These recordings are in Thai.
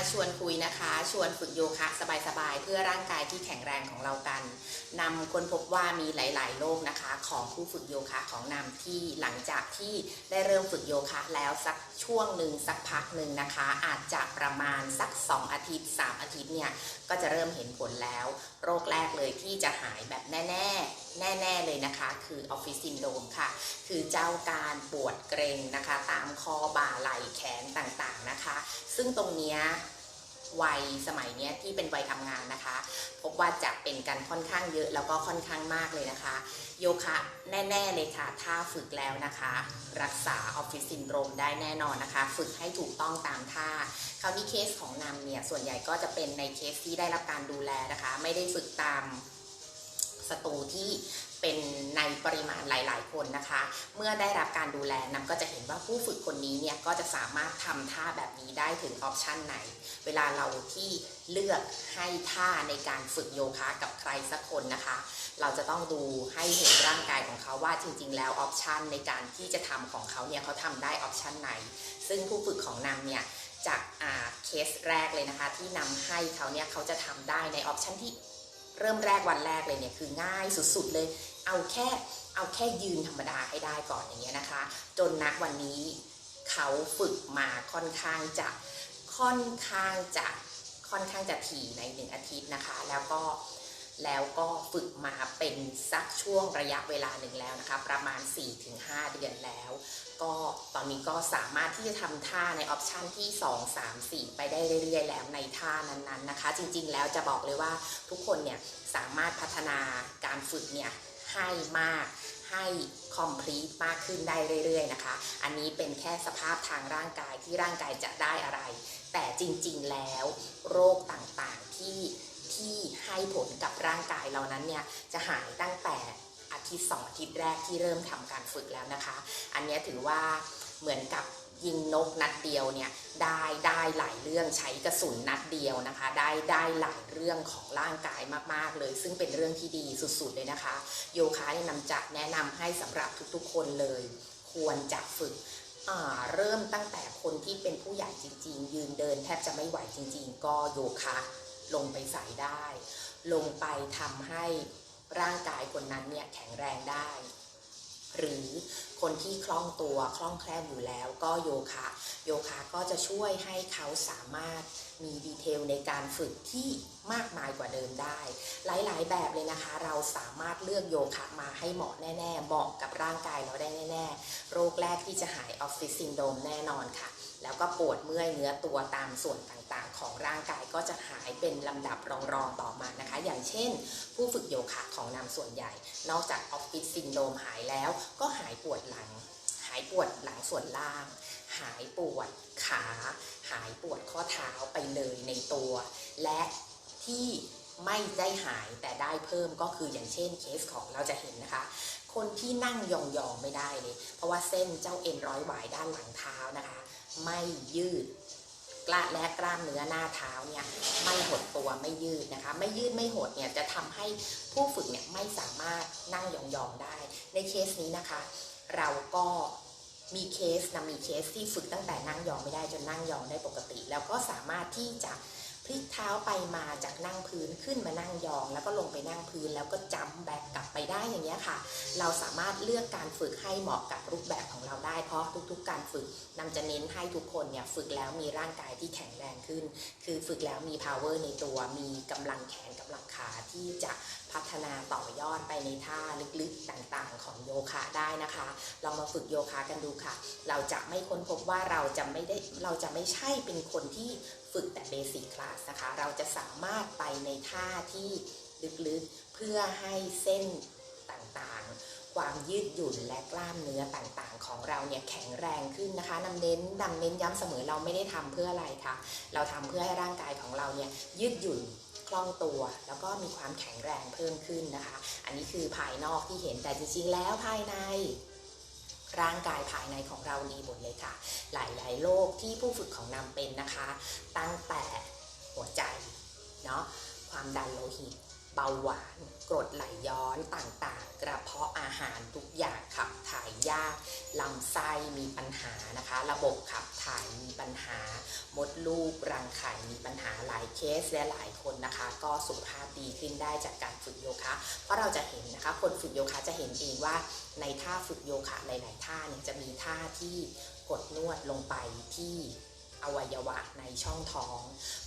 มาชวนคุยนะคะ ชวนฝึกโยคะสบายๆ เพื่อร่างกายที่แข็งแรงของเรากันนำคนพบว่ามีหลาย ๆ โรคนะคะ ของผู้ฝึกโยคะของนำที่หลังจากที่ได้เริ่มฝึกโยคะแล้วสักช่วงหนึ่งสักพักหนึ่งนะคะ อาจจะประมาณสัก 2 อาทิตย์ 3 อาทิตย์เนี่ยก็จะเริ่มเห็นผลแล้ว โรคแรกเลยที่จะหายแบบแน่ ๆ แน่ ๆ เลยนะคะ คือออฟฟิศซินโดมค่ะ คือเจ้าการปวดเกร็งนะคะ ตามคอบ่าไหล่แขนต่างๆนะคะ ซึ่งตรงเนี้ย วัยสมัยนี้ที่เป็นวัยทำงานนะคะ พบว่าจะเป็นกันค่อนข้างเยอะแล้วก็ค่อนข้างมากเลยนะคะ โยคะแน่ ๆ เลยค่ะ ถ้าฝึกแล้วนะคะ รักษาออฟฟิศซินโดรมได้แน่นอนนะคะ ฝึกให้ถูกต้องตามท่าคราวนี้เคสของนำเนี่ยส่วนใหญ่ก็จะเป็นในเคสที่ได้รับการดูแลนะคะ ไม่ได้ฝึกตามสตูที่ เป็นในปริมาณหลาย ๆ คนนะคะ เมื่อได้รับการดูแลนำก็จะเห็นว่าผู้ฝึกคนนี้เนี่ยก็จะสามารถทำท่าแบบนี้ได้ถึงออปชันไหน เวลาเราที่เลือกให้ท่าในการฝึกโยคะกับใครสักคนนะคะ เราจะต้องดูให้เห็นร่างกายของเขาว่าจริง ๆ แล้วออปชันในการที่จะทำของเขาเนี่ยเขาทำได้ออปชันไหน ซึ่งผู้ฝึกของนำเนี่ยจากเคสแรกเลยนะคะ ที่นำให้เขาเนี่ยเขาจะทำได้ในออปชันที่ เริ่มแรกวันแรกเลยเนี่ยคือง่ายสุดๆเลย เอาแค่เอาแค่ยืนธรรมดาให้ได้ก่อนอย่างเงี้ยนะคะ จนณวันนี้เขาฝึกมาค่อนข้างจะค่อนข้างจะค่อนข้างจะถี่ในหนึ่งอาทิตย์นะคะ แล้วก็ แล้วก็ฝึกมาเป็นสักช่วงระยะเวลาหนึ่งแล้วนะคะ ประมาณ 4-5 เดือนแล้ว ก็ตอนนี้ก็สามารถที่จะทำท่าในออปชันที่ 2 3 4 ไปได้เรื่อยๆ แล้วในท่านั้นๆนะคะ จริงๆ แล้วจะบอกเลยว่าทุกคนเนี่ยสามารถพัฒนาการฝึกเนี่ยให้มากให้ complete มากขึ้นได้เรื่อยๆนะคะ อันนี้เป็นแค่สภาพทางร่างกายที่ร่างกายจะได้อะไร แต่จริงๆแล้วโรคต่างๆที่ ที่ให้ผลกับร่างกายเรานั้นเนี่ยจะหายตั้งแต่อาทิตย์สองอาทิตย์แรกที่เริ่มทำการฝึกแล้วนะคะ อันนี้ถือว่าเหมือนกับยิงนกนัดเดียวเนี่ยได้ได้หลายเรื่องใช้กระสุนนัดเดียวนะคะ ได้ได้หลายเรื่องของร่างกายมากๆเลย ซึ่งเป็นเรื่องที่ดีสุดๆเลยนะคะ โยคะเนี่ยนำจะแนะนำให้สำหรับทุกๆคนเลย ควรจะฝึกเริ่มตั้งแต่คนที่เป็นผู้ใหญ่จริง ๆ ยืนเดินแทบจะไม่ไหวจริง ๆ ก็โยคะ ลงไปใส่ได้ ลงไปทำให้ร่างกายคนนั้นเนี่ยแข็งแรงได้ หรือคนที่คล่องตัวคล่องแคล่วอยู่แล้วก็โยคะโยคะก็จะช่วยให้เขาสามารถมีดีเทลในการฝึกที่มากมายกว่าเดิมได้ หลายๆ แบบเลยนะคะ เราสามารถเลือกโยคะมาให้เหมาะแน่ ๆ เหมาะกับร่างกายเราได้แน่ ๆ โรคแรกที่จะหายออฟฟิศซินโดมแน่นอนค่ะ ก็ปวดเมื่อยเนื้อตัวตามส่วนต่างๆ ของร่างกายก็จะหายเป็นลำดับรองๆต่อมานะคะ อย่างเช่น ผู้ฝึกโยคะของนำส่วนใหญ่ นอกจากออฟฟิศซินโดมหายแล้ว ก็หายปวดหลัง หายปวดหลังส่วนล่าง หายปวดขา หายปวดข้อเท้าไปเลยในตัว และที่ไม่ได้หายแต่ได้เพิ่มก็คืออย่างเช่นเคสของเราจะเห็นนะคะ คนที่นั่งยองๆไม่ได้เลย เพราะว่าเส้นเจ้าเอ็นร้อยหวายด้านหลังเท้านะคะ ไม่ยืดกล้าและกล้ามเนื้อหน้าเท้าเนี่ยไม่หดตัวไม่ยืดนะคะ ไม่ยืดไม่หดเนี่ยจะทำให้ผู้ฝึกเนี่ยไม่สามารถนั่งยองๆได้ ในเคสนี้นะคะ เราก็มีเคสนะมีเคสที่ฝึกตั้งแต่นั่งยองไม่ได้จนนั่งยองได้ปกติ แล้วก็สามารถที่จะ พลิกเท้าไปมาจากนั่งพื้นขึ้นมานั่งยอง แล้วก็ลงไปนั่งพื้นแล้วก็จัมแบกกลับไปได้อย่างเงี้ยค่ะ เราสามารถเลือกการฝึกให้เหมาะกับรูปแบบของเราได้เพราะทุกๆ การฝึกนำจะเน้นให้ทุกคนเนี่ยฝึกแล้วมีร่างกายที่แข็งแรงขึ้น คือฝึกแล้วมี power ในตัวมีกำลังแขนกำลังขาที่จะพัฒนาต่อยอดไปในท่าลึกๆต่างๆ ของโยคะได้นะคะ ลองมาฝึกโยคะกันดูค่ะ เราจะไม่ค้นพบว่าเราจะไม่ได้เราจะไม่ใช่เป็นคนที่ ฝึกแต่เบสิ c คลาสนะคะ เราจะสามารถไปในท่าที่ลึกๆ เพื่อให้เส้นต่างๆ ความยืดหยุ่นและกล้ามเนื้อต่างๆ ของเราเนี่ยแข็งแรงขึ้นนะคะนำเน้นนำเน้นย้ำเสมอเราไม่ได้ทำเพื่ออะไรคะเราทำเพื่อให้ร่างกายของเราเนี่ยยืดหยุ่นคล่องตัวแล้วก็มีความแข็งแรงเพิ่มขึ้นนะคะ อันนี้คือภายนอกที่เห็นแต่จริงๆแล้วภายใน ร่างกายภายในของเราดีหมดเลยค่ะ หลายๆโรคที่ผู้ฝึกของนำเป็นนะคะ ตั้งแต่หัวใจเนาะความดันโลหิต บาหวานกรดไหลย้อนต่างๆ กระเพาะอาหารทุกอย่างขับถ่ายยากลำไส้มีปัญหานะคะ ระบบขับถ่ายมีปัญหา มดลูกรังไข่มีปัญหาหลายเคสและหลายคนนะคะ ก็สุขภาพดีขึ้นได้จากการฝึกโยคะ เพราะเราจะเห็นนะคะคนฝึกโยคะจะเห็นเองว่าในท่าฝึกโยคะหลาย ๆ ท่าเนี่ยจะมีท่าที่กดนวดลงไปที่อวัยวะในช่องท้อง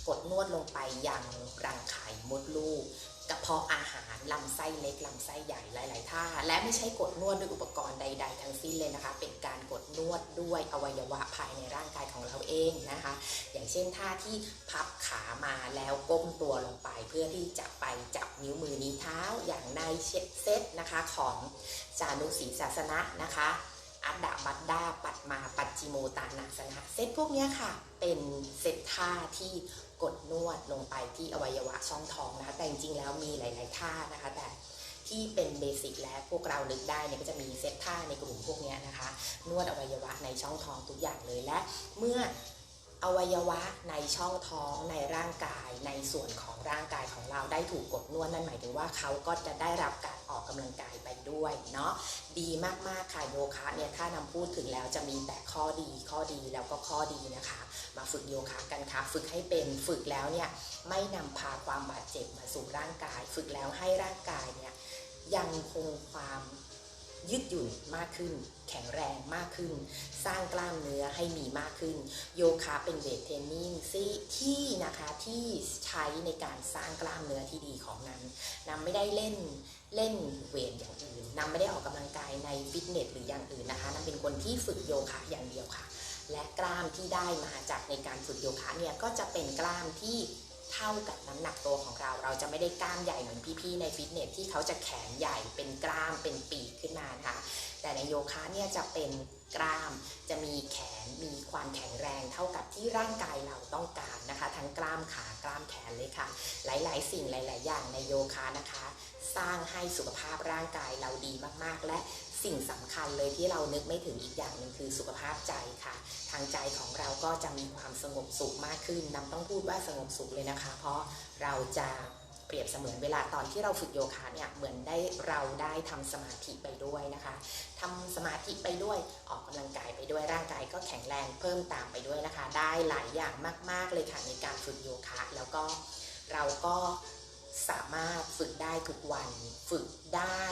กดนวดลงไปยังรังไข่มดลูก กระเพาะอาหารลำไส้เล็กลำไส้ใหญ่หลาย ๆ ท่า และไม่ใช่กดนวดด้วยอุปกรณ์ใด ๆ ทั้งสิ้นเลยนะคะ เป็นการกดนวดด้วยอวัยวะภายในร่างกายของเราเองนะคะ อย่างเช่นท่าที่พับขามาแล้วก้มตัวลงไป เพื่อที่จะไปจับนิ้วมือนิ้วเท้าอย่างในเช็ดเซตนะคะของจานุสีศาสนะนะคะ อัดดาบัดดาปัดมาปัดจิโมตานาสนะเซตพวกนี้ค่ะ เป็นเซตท่าที่กดนวดลงไปที่อวัยวะช่องท้องนะคะแต่จริงๆแล้วมีหลาย ๆ ท่านะคะ แต่ที่เป็นเบสิกและพวกเราลึกได้เนี่ยก็จะมีเซตท่าในกลุ่มพวกนี้นะคะ นวดอวัยวะในช่องท้องทุกอย่างเลยและ เมื่อ อวัยวะในช่องท้องในร่างกาย ในส่วนของร่างกายของเราได้ถูกกดนวดนั่นหมายถึงว่าเขาก็จะได้รับการออกกำลังกายไปด้วยเนาะดีมากๆค่ะโยคะเนี่ยถ้านำพูดถึงแล้วจะมีแต่ข้อดีข้อดีแล้วก็ข้อดีนะคะ มาฝึกโยคะกันค่ะ ฝึกให้เป็นฝึกแล้วเนี่ยไม่นำพาความบาดเจ็บมาสู่ร่างกาย ฝึกแล้วให้ร่างกายเนี่ยยังคงความ ยืดหยุ่นมากขึ้น แข็งแรงมากขึ้น สร้างกล้ามเนื้อให้มีมากขึ้น โยคะเป็นเวทเทรนนิ่งที่ที่นะคะที่ใช้ในการสร้างกล้ามเนื้อที่ดีของนั้นนำไม่ได้เล่นเล่นเวทอย่างอื่นนำไม่ได้ออกกำลังกายในฟิตเนสหรืออย่างอื่นนะคะนำเป็นคนที่ฝึกโยคะอย่างเดียวค่ะ และกล้ามที่ได้มาจากในการฝึกโยคะเนี่ยก็จะเป็นกล้ามที่ เท่ากับน้ำหนักตัวของเรา เราจะไม่ได้กล้ามใหญ่เหมือนพี่ๆในฟิตเนสที่เขาจะแขนใหญ่เป็นกล้ามเป็นปีกขึ้นมานะคะแต่ในโยคะเนี่ยจะเป็นกล้ามจะมีแขนมีความแข็งแรงเท่ากับที่ร่างกายเราต้องการนะคะ ทั้งกล้ามขากล้ามแขนเลยค่ะ หลายๆ สิ่งหลาย ๆ อย่างในโยคะนะคะ สร้างให้สุขภาพร่างกายเราดีมากๆ และ สิ่งสำคัญเลยที่เรานึกไม่ถึงอีกอย่างหนึ่งคือสุขภาพใจค่ะ ทางใจของเราก็จะมีความสงบสุขมากขึ้นนำต้องพูดว่าสงบสุขเลยนะคะ เพราะเราจะเปรียบเสมือนเวลาตอนที่เราฝึกโยคะเนี่ยเหมือนได้เราได้ทำสมาธิไปด้วยนะคะทำสมาธิไปด้วยออกกำลังกายไปด้วยร่างกายก็แข็งแรงเพิ่มตามไปด้วยนะคะ ได้หลายอย่างมาก ๆเลยค่ะในการฝึกโยคะ แล้วก็เราก็ สามารถฝึกได้ทุกวัน ฝึกได้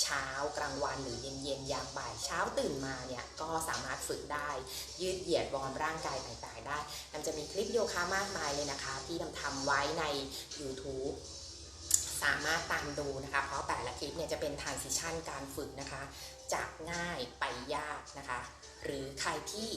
เช้ากลางวันหรือเย็นๆยามบ่ายเช้าตื่นมาเนี่ยก็สามารถฝึกได้ ยืดเหยียดวอร์มร่างกายต่างๆได้มันจะมีคลิปโยคะมากมายเลยนะคะ ที่ทำทำไว้ใน YouTube สามารถตามดูนะคะ เพราะแต่ละคลิปเนี่ยจะเป็น transition การฝึกนะคะ จากง่ายไปยากนะคะ หรือใครที่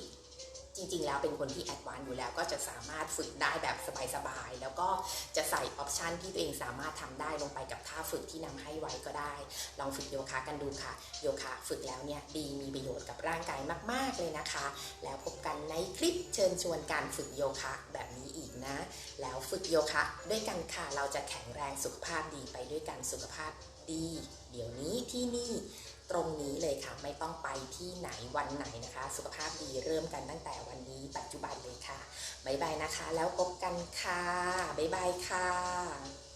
จริง ๆ แล้วเป็นคนที่แอดวานซ์อยู่แล้วก็จะสามารถฝึกได้แบบสบายๆ แล้วก็จะใส่ออปชันที่ตัวเองสามารถทำได้ลงไปกับท่าฝึกที่นำให้ไว้ก็ได้ ลองฝึกโยคะกันดูค่ะ โยคะฝึกแล้วเนี่ยดีมีประโยชน์กับร่างกายมาก ๆ เลยนะคะ แล้วพบกันในคลิปเชิญชวนการฝึกโยคะแบบนี้อีกนะ แล้วฝึกโยคะด้วยกันค่ะ เราจะแข็งแรงสุขภาพดีไปด้วยกันสุขภาพดี เดี๋ยวนี้ที่นี่ ตรงนี้เลยค่ะ ไม่ต้องไปที่ไหนวันไหนนะคะ สุขภาพดีเริ่มกันตั้งแต่วันนี้ปัจจุบันเลยค่ะบ๊ายบายนะคะ แล้วพบกันค่ะบ๊ายบายค่ะ